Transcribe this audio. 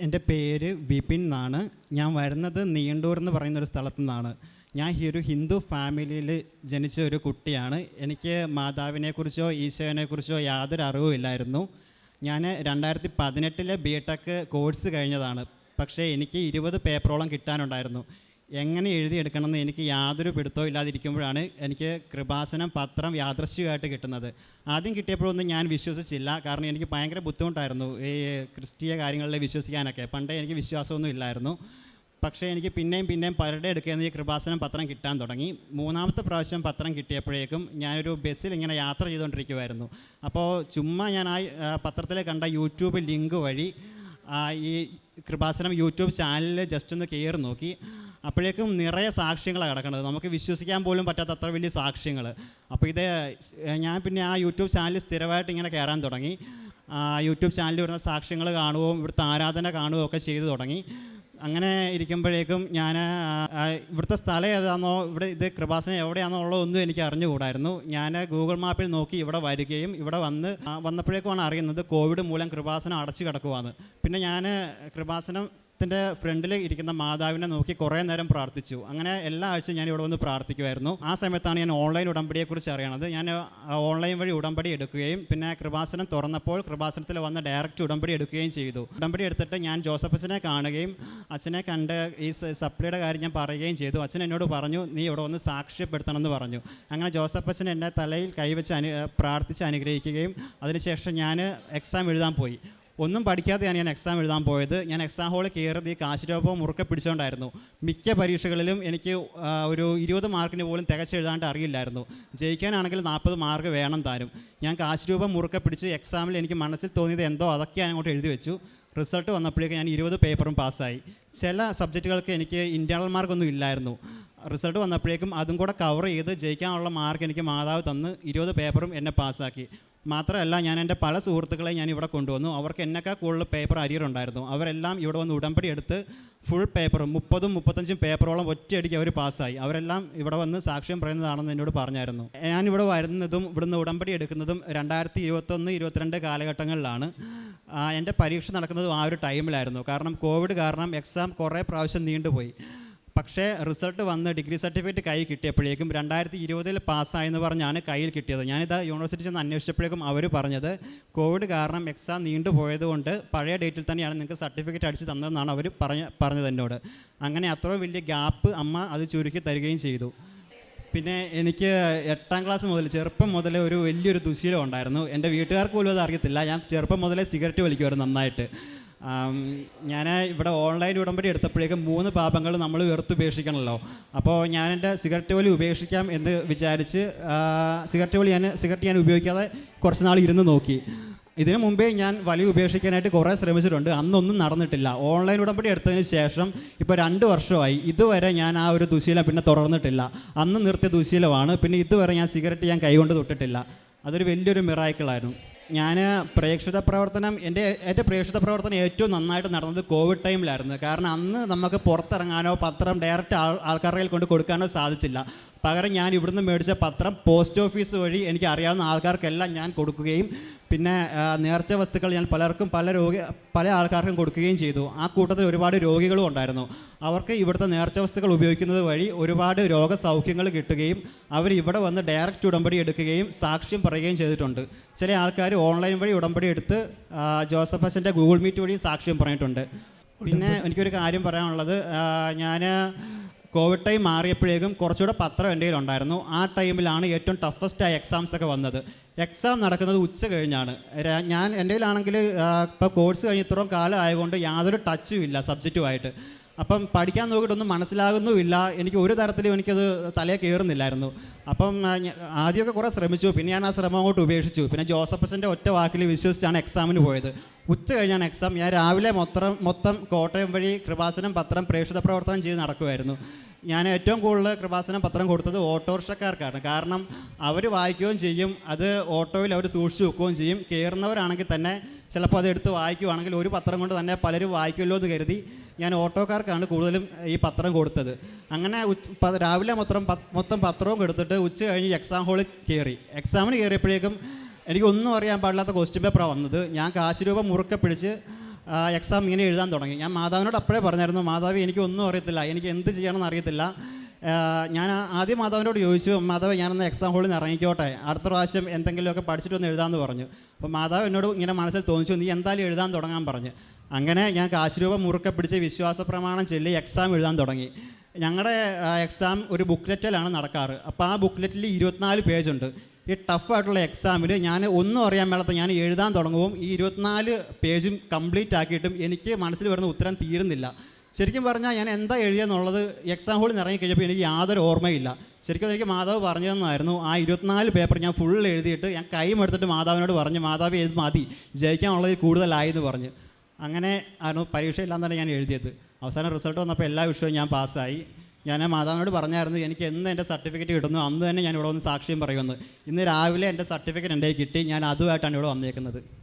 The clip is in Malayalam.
എന്റെ പേര് വിപിൻ എന്നാണ്. ഞാൻ വരുന്നത് നീണ്ടൂർ എന്ന് പറയുന്ന ഒരു സ്ഥലത്തു നിന്നാണ്. ഞാൻ ഈ ഒരു ഹിന്ദു ഫാമിലിയിൽ ജനിച്ച ഒരു കുട്ടിയാണ്. എനിക്ക് മാതാവിനെക്കുറിച്ചോ ഈശോനെക്കുറിച്ചോ യാതൊരു അറിവുമില്ലായിരുന്നു ഞാൻ രണ്ടായിരത്തി പതിനെട്ടിലെ ബി ടെക് കോഴ്സ് കഴിഞ്ഞതാണ്. പക്ഷേ എനിക്ക് ഇരുപത് പേപ്പറോളം കിട്ടാനുണ്ടായിരുന്നു. എങ്ങനെ എഴുതിയെടുക്കണമെന്ന് എനിക്ക് യാതൊരു പിടുത്തവും ഇല്ലാതിരിക്കുമ്പോഴാണ് എനിക്ക് കൃപാസനം പത്രം യാദൃശ്യമായിട്ട് കിട്ടുന്നത്. ആദ്യം കിട്ടിയപ്പോഴൊന്നും ഞാൻ വിശ്വസിച്ചില്ല. കാരണം എനിക്ക് ഭയങ്കര ബുദ്ധിമുട്ടായിരുന്നു ഈ ക്രിസ്തീയ കാര്യങ്ങളിൽ വിശ്വസിക്കാനൊക്കെ. പണ്ടേ എനിക്ക് വിശ്വാസമൊന്നും ഇല്ലായിരുന്നു. പക്ഷേ എനിക്ക് പിന്നെയും പിന്നെയും പലരുടെ എടുക്കുന്ന ഈ കൃപാസനം പത്രം കിട്ടാൻ തുടങ്ങി. മൂന്നാമത്തെ പ്രാവശ്യം പത്രം കിട്ടിയപ്പോഴേക്കും ഞാനൊരു ബസ്സിൽ ഇങ്ങനെ യാത്ര ചെയ്തുകൊണ്ടിരിക്കുമായിരുന്നു അപ്പോൾ ചുമ്മാ ഞാൻ ആ പത്രത്തിൽ കണ്ട യൂട്യൂബ് ലിങ്ക് വഴി ഈ കൃപാസനം യൂട്യൂബ് ചാനലിൽ ജസ്റ്റ് ഒന്ന് കയറി നോക്കി. അപ്പോഴേക്കും നിറയെ സാക്ഷ്യങ്ങളാണ് കിടക്കുന്നത്. നമുക്ക് വിശ്വസിക്കാൻ പോലും പറ്റാത്ത അത്ര വലിയ സാക്ഷ്യങ്ങൾ അപ്പോൾ ഇത് ഞാൻ പിന്നെ ആ യൂട്യൂബ് ചാനൽ സ്ഥിരമായിട്ട് ഇങ്ങനെ കയറാൻ തുടങ്ങി. യൂട്യൂബ് ചാനലിൽ വരുന്ന സാക്ഷ്യങ്ങൾ കാണുകയും ഇവിടുത്തെ ആരാധന കാണുകയും ഒക്കെ ചെയ്തു തുടങ്ങി. അങ്ങനെ ഇരിക്കുമ്പോഴേക്കും ഞാൻ ഇവിടുത്തെ സ്ഥലം ഏതാണെന്നോ ഇവിടെ ഇത് കൃപാസനം എവിടെയാണെന്നോ ഉള്ളതൊന്നും എനിക്ക് അറിഞ്ഞുകൂടായിരുന്നു. ഞാൻ ഗൂഗിൾ മാപ്പിൽ നോക്കി ഇവിടെ വരികയും ഇവിടെ വന്ന് വന്നപ്പോഴേക്കുമാണ് അറിയുന്നത് കോവിഡ് മൂലം കൃപാസനം അടച്ചു കിടക്കുവാന്ന്. പിന്നെ ഞാൻ കൃപാസനത്തിന്റെ ഫ്രണ്ടിൽ ഇരിക്കുന്ന മാതാവിനെ നോക്കി കുറേ നേരം പ്രാർത്ഥിച്ചു. അങ്ങനെ എല്ലാ ആഴ്ചയും ഞാൻ ഇവിടെ വന്ന് പ്രാർത്ഥിക്കുമായിരുന്നു ആ സമയത്താണ് ഞാൻ ഓൺലൈൻ ഉടമ്പടിയെക്കുറിച്ച് അറിയണത്. ഞാൻ ഓൺലൈൻ വഴി ഉടമ്പടി എടുക്കുകയും പിന്നെ കൃപാസനം തുറന്നപ്പോൾ കൃപാസനത്തിൽ വന്ന് ഡയറക്റ്റ് ഉടമ്പടി എടുക്കുകയും ചെയ്തു. ഉടമ്പടി എടുത്തിട്ട് ഞാൻ ജോസഫസിനെ കാണുകയും അച്ഛനെ കണ്ട് ഈ സപ്ലിയുടെ കാര്യം ഞാൻ പറയുകയും ചെയ്തു. അച്ഛൻ എന്നോട് പറഞ്ഞു നീ ഇവിടെ വന്ന് സാക്ഷ്യപ്പെടുത്തണം എന്ന് പറഞ്ഞു. അങ്ങനെ ജോസഫ് അച്ഛൻ എന്റെ തലയിൽ കൈവച്ച് അനു പ്രാർത്ഥിച്ച് അനുഗ്രഹിക്കുകയും അതിനുശേഷം ഞാൻ എക്സാം എഴുതാൻ പോയി. ഒന്നും പഠിക്കാതെയാണ് ഞാൻ എക്സാം എഴുതാൻ പോയത്. ഞാൻ എക്സാം ഹോളിൽ കയറിയത് ഈ കാശിരോപം മുറുക്കെ പിടിച്ചുകൊണ്ടായിരുന്നു മിക്ക പരീക്ഷകളിലും എനിക്ക് ഒരു ഇരുപത് മാർക്കിന് പോലും തികച്ചെഴുതാണ്ട് അറിയില്ലായിരുന്നു. ജയിക്കാനാണെങ്കിൽ നാൽപ്പത് മാർക്ക് വേണം താനും. ഞാൻ കാശിരൂപം മുറുക്കെ പിടിച്ച് എക്സാമിൽ എനിക്ക് മനസ്സിൽ തോന്നിയത് എന്തോ അതൊക്കെ ഞാൻ അങ്ങോട്ട് എഴുതി വെച്ചു. റിസൾട്ട് വന്നപ്പോഴേക്കും ഞാൻ ഇരുപത് പേപ്പറും പാസ്സായി. ചില സബ്ജക്റ്റുകൾക്ക് എനിക്ക് ഇന്റേർണൽ മാർക്കൊന്നും ഇല്ലായിരുന്നു. റിസൾട്ട് വന്നപ്പോഴേക്കും അതും കൂടെ കവർ ചെയ്ത് ജയിക്കാനുള്ള മാർക്ക് എനിക്ക് മാതാവ് തന്ന് ഇരുപത് പേപ്പറും എന്നെ പാസ്സാക്കി. മാത്രമല്ല ഞാൻ എന്റെ പല സുഹൃത്തുക്കളെ ഞാൻ ഇവിടെ കൊണ്ടുവന്നു. അവർക്ക് എന്നൊക്കെ കൂടുതൽ പേപ്പർ അരിയർ ഉണ്ടായിരുന്നു അവരെല്ലാം ഇവിടെ വന്ന് ഉടമ്പടി എടുത്ത് ഫുൾ പേപ്പറും മുപ്പതും മുപ്പത്തഞ്ചും പേപ്പറോളം ഒറ്റയടിക്ക് അവർ പാസ്സായി അവരെല്ലാം ഇവിടെ വന്ന് സാക്ഷ്യം പറയുന്നതാണെന്ന് എന്നോട് പറഞ്ഞായിരുന്നു. ഞാൻ ഇവിടെ വരുന്നതും ഇവിടുന്ന് ഉടമ്പടി എടുക്കുന്നതും രണ്ടായിരത്തി ഇരുപത്തൊന്ന് ഇരുപത്തിരണ്ട് കാലഘട്ടങ്ങളിലാണ്. എന്റെ പരീക്ഷ നടക്കുന്നതും ആ ഒരു ടൈമിലായിരുന്നു കാരണം കോവിഡ് കാരണം എക്സാം കുറേ പ്രാവശ്യം നീണ്ടുപോയി. പക്ഷേ റിസൾട്ട് വന്ന് ഡിഗ്രി സർട്ടിഫിക്കറ്റ് കയ്യിൽ കിട്ടിയപ്പോഴേക്കും രണ്ടായിരത്തി ഇരുപതിൽ പാസ്സായെന്ന് പറഞ്ഞാണ് കയ്യിൽ കിട്ടിയത്. ഞാനിത് യൂണിവേഴ്സിറ്റി ചെന്ന് അന്വേഷിച്ചപ്പോഴേക്കും അവർ പറഞ്ഞത് കോവിഡ് കാരണം എക്സാം നീണ്ടുപോയതുകൊണ്ട് പഴയ ഡേറ്റിൽ തന്നെയാണ് നിങ്ങൾക്ക് സർട്ടിഫിക്കറ്റ് അടിച്ച് തന്നതെന്നാണ് അവർ പറഞ്ഞ പറഞ്ഞത് എന്നോട്. അങ്ങനെ അത്രയും വലിയ ഗ്യാപ്പ് അമ്മ അത് ചുരുക്കി തരികയും ചെയ്തു. പിന്നെ എനിക്ക് എട്ടാം ക്ലാസ് മുതൽ ചെറുപ്പം മുതലേ ഒരു വലിയൊരു ദുശീലം ഉണ്ടായിരുന്നു. എന്റെ വീട്ടുകാർക്ക് പോലും അത് അറിയത്തില്ല. ഞാൻ ചെറുപ്പം മുതലേ സിഗരറ്റ് വലിക്കുമായിരുന്നു നന്നായിട്ട്. ഞാൻ ഇവിടെ ഓൺലൈൻ ഉടമ്പടി എടുത്തപ്പോഴേക്കും മൂന്ന് പാപങ്ങൾ നമ്മൾ വെറുത്തുപേക്ഷിക്കണമല്ലോ അപ്പോൾ ഞാൻ എന്റെ സിഗരറ്റ് വലി ഉപേക്ഷിക്കാം എന്ന് വിചാരിച്ച് സിഗരറ്റ് വലി ഞാൻ സിഗരറ്റ് ഞാൻ ഉപയോഗിക്കാതെ കുറച്ച് നാൾ ഇരുന്ന് നോക്കി. ഇതിനു മുമ്പേ ഞാൻ വലി ഉപേക്ഷിക്കാനായിട്ട് കുറേ ശ്രമിച്ചിട്ടുണ്ട്. അന്നൊന്നും നടന്നിട്ടില്ല. ഓൺലൈൻ ഉടമ്പടി എടുത്തതിന് ശേഷം ഇപ്പോൾ രണ്ട് വർഷമായി. ഇതുവരെ ഞാൻ ആ ഒരു ദുശീലം പിന്നെ തുടർന്നിട്ടില്ല. അന്ന് നിർത്തിയ ദുശീലമാണ്. പിന്നെ ഇതുവരെ ഞാൻ സിഗരറ്റ് ഞാൻ കൈകൊണ്ട് തൊട്ടിട്ടില്ല. അതൊരു വലിയൊരു മിറാക്കിളായിരുന്നു. ഞാൻ പ്രേക്ഷിത പ്രവർത്തനം എന്റെ എന്റെ പ്രേക്ഷിത പ്രവർത്തനം ഏറ്റവും നന്നായിട്ട് നടന്നത് കോവിഡ് ടൈമിലായിരുന്നു. കാരണം അന്ന് നമുക്ക് പുറത്തിറങ്ങാനോ പത്രം ഡയറക്റ്റ് ആൾ ആൾക്കാരുടെ കൊണ്ട് കൊടുക്കാനോ സാധിച്ചില്ല. പകരം ഞാൻ ഇവിടുന്ന് മേടിച്ച പത്രം പോസ്റ്റ് ഓഫീസ് വഴി എനിക്ക് അറിയാവുന്ന ആൾക്കാർക്കെല്ലാം ഞാൻ കൊടുക്കുകയും പിന്നെ നേർച്ച വസ്തുക്കൾ ഞാൻ പലർക്കും പല രോഗി പല ആൾക്കാർക്കും കൊടുക്കുകയും ചെയ്തു. ആ കൂട്ടത്തിൽ ഒരുപാട് രോഗികളും ഉണ്ടായിരുന്നു. അവർക്ക് ഇവിടുത്തെ നേർച്ച വസ്തുക്കൾ ഉപയോഗിക്കുന്നത് വഴി ഒരുപാട് രോഗസൗഖ്യങ്ങൾ കിട്ടുകയും അവർ ഇവിടെ വന്ന് ഡയറക്റ്റ് ഉടമ്പടി എടുക്കുകയും സാക്ഷ്യം പറയുകയും ചെയ്തിട്ടുണ്ട്. ചില ആൾക്കാർ ഓൺലൈൻ വഴി ഉടമ്പടി എടുത്ത് ജോസഫ് അച്ഛന്റെ ഗൂഗിൾ മീറ്റ് വഴി സാക്ഷ്യം പറഞ്ഞിട്ടുണ്ട്. പിന്നെ എനിക്കൊരു കാര്യം പറയാനുള്ളത്. ഞാൻ കോവിഡ് ടൈം മാറിയപ്പോഴേക്കും കുറച്ചുകൂടെ പത്രം എന്റെ കയ്യിലുണ്ടായിരുന്നു. ആ ടൈമിലാണ് ഏറ്റവും ടഫസ്റ്റ് ആയ എക്സാംസ് ഒക്കെ വന്നത്. എക്സാം നടക്കുന്നത് ഉച്ച കഴിഞ്ഞാണ്. ഞാൻ എന്റെ കയ്യിലാണെങ്കിൽ ഇപ്പോൾ കോഴ്സ് കഴിഞ്ഞ് ഇത്രയും കാലം ആയതുകൊണ്ട് യാതൊരു ടച്ചും ഇല്ല സബ്ജക്റ്റുമായിട്ട് അപ്പം പഠിക്കാൻ നോക്കിയിട്ടൊന്നും മനസ്സിലാകുന്നുമില്ല. എനിക്ക് ഒരു തരത്തിലും എനിക്കത് തലയെ കയറുന്നില്ലായിരുന്നു. അപ്പം ആദ്യമൊക്കെ കുറേ ശ്രമിച്ചു. പിന്നെ ഞാൻ ആ ശ്രമം അങ്ങോട്ട് ഉപേക്ഷിച്ചു. പിന്നെ ജോസഫസിന്റെ ഒറ്റ വാക്കിൽ വിശ്വസിച്ചാണ് എക്സാമിന് പോയത്. ഉച്ച കഴിഞ്ഞാണ് എക്സാം. ഞാൻ രാവിലെ മൊത്തം മൊത്തം കോട്ടയം വഴി കൃപാസനം പത്രം പ്രേക്ഷിത പ്രവർത്തനം ചെയ്ത് നടക്കുമായിരുന്നു ഞാൻ ഏറ്റവും കൂടുതൽ കൃപാസനം പത്രം കൊടുത്തത് ഓട്ടോറിക്ഷക്കാർക്കാണ്. കാരണം അവർ വായിക്കുകയും ചെയ്യും. അത് ഓട്ടോയിൽ അവർ സൂക്ഷിച്ച് വെക്കുകയും ചെയ്യും. കയറുന്നവരാണെങ്കിൽ തന്നെ ചിലപ്പോൾ അത് എടുത്ത് വായിക്കുവാണെങ്കിൽ ഒരു പത്രം കൊണ്ട് തന്നെ പലരും വായിക്കുമല്ലോ എന്ന് കരുതി ഞാൻ ഓട്ടോക്കാർക്കാണ് കൂടുതലും ഈ പത്രം കൊടുത്തത്. അങ്ങനെ രാവിലെ മൊത്തം മൊത്തം പത്രവും കൊടുത്തിട്ട് ഉച്ച കഴിഞ്ഞ് എക്സാം ഹോളിൽ കയറി എക്സാമിന് കയറിയപ്പോഴേക്കും എനിക്കൊന്നും അറിയാൻ പാടില്ലാത്ത ക്വസ്റ്റ്യൻ പേപ്പറാണ് വന്നത്. ഞാൻ കാശ് രൂപ മുറുക്കെ പിടിച്ച് എക്സാം ഇങ്ങനെ എഴുതാൻ തുടങ്ങി. ഞാൻ മാതാവിനോട് അപ്പോഴേ പറഞ്ഞായിരുന്നു മാതാവ് എനിക്കൊന്നും അറിയത്തില്ല. എനിക്ക് എന്ത് ചെയ്യണമെന്ന് അറിയത്തില്ല. ഞാൻ ആദ്യം മാധവനോട് ചോദിച്ചു മാധവ് ഞാനൊന്ന് എക്സാം ഹോളിൽ നിന്ന് ഇറങ്ങിക്കോട്ടെ? അടുത്ത പ്രാവശ്യം എന്തെങ്കിലുമൊക്കെ പഠിച്ചിട്ട് ഒന്ന് എഴുതാമെന്ന് പറഞ്ഞു. അപ്പോൾ മാധവ് എന്നോട് ഇങ്ങനെ മനസ്സിൽ തോന്നിച്ചു നീ എന്തായാലും എഴുതാൻ തുടങ്ങാൻ പറഞ്ഞു. അങ്ങനെ ഞാൻ കാശുരൂപം മുറുക്കെ പിടിച്ച് വിശ്വാസ പ്രമാണം ചൊല്ലി എക്സാം എഴുതാൻ തുടങ്ങി. ഞങ്ങളുടെ എക്സാം ഒരു ബുക്ക്ലെറ്റിലാണ് നടക്കാറ്. അപ്പോൾ ആ ബുക്ക്ലെറ്റിൽ ഇരുപത്തിനാല് പേജുണ്ട് ഈ ടഫായിട്ടുള്ള എക്സാമിൽ ഞാൻ ഒന്നും അറിയാൻ മേളത്ത് ഞാൻ എഴുതാൻ തുടങ്ങുമ്പോൾ ഈ ഇരുപത്തിനാല് പേജും കംപ്ലീറ്റ് ആക്കിയിട്ടും എനിക്ക് മനസ്സിൽ വരുന്ന ഉത്തരം തീരുന്നില്ല. ശരിക്കും പറഞ്ഞാൽ ഞാൻ എന്താ എഴുതിയെന്നുള്ളത് എക്സാം ഹോളിൽ ഇറങ്ങി കഴിഞ്ഞപ്പോൾ എനിക്ക് യാതൊരു ഓർമ്മയില്ല. ശരിക്കും എനിക്ക് മാതാവ് പറഞ്ഞു തന്നായിരുന്നു. ആ ഇരുപത്തിനാല് പേപ്പർ ഞാൻ ഫുൾ എഴുതിയിട്ട് ഞാൻ കൈയും എടുത്തിട്ട് മാതാവിനോട് പറഞ്ഞു മാതാവ് എഴുതി മതി. ജയിക്കാനുള്ളത് കൂടുതലായി എന്ന് പറഞ്ഞു. അങ്ങനെ ആണ് പരീക്ഷയില്ലാന്ന് തന്നെ ഞാൻ എഴുതിയത്. അവസാനം റിസൾട്ട് വന്നപ്പോൾ എല്ലാ വിഷയവും ഞാൻ പാസ്സായി. ഞാൻ മാതാവിനോട് പറഞ്ഞായിരുന്നു എനിക്ക് എന്ന് എന്റെ സർട്ടിഫിക്കറ്റ് കിട്ടുന്നു. അന്ന് തന്നെ ഞാൻ ഇവിടെ വന്ന് സാക്ഷ്യം പറയുമെന്ന്. ഇന്ന് രാവിലെ എന്റെ സർട്ടിഫിക്കറ്റ് എന്റെ കിട്ടി. ഞാൻ അതുമായിട്ടാണ് ഇവിടെ വന്നേക്കുന്നത്.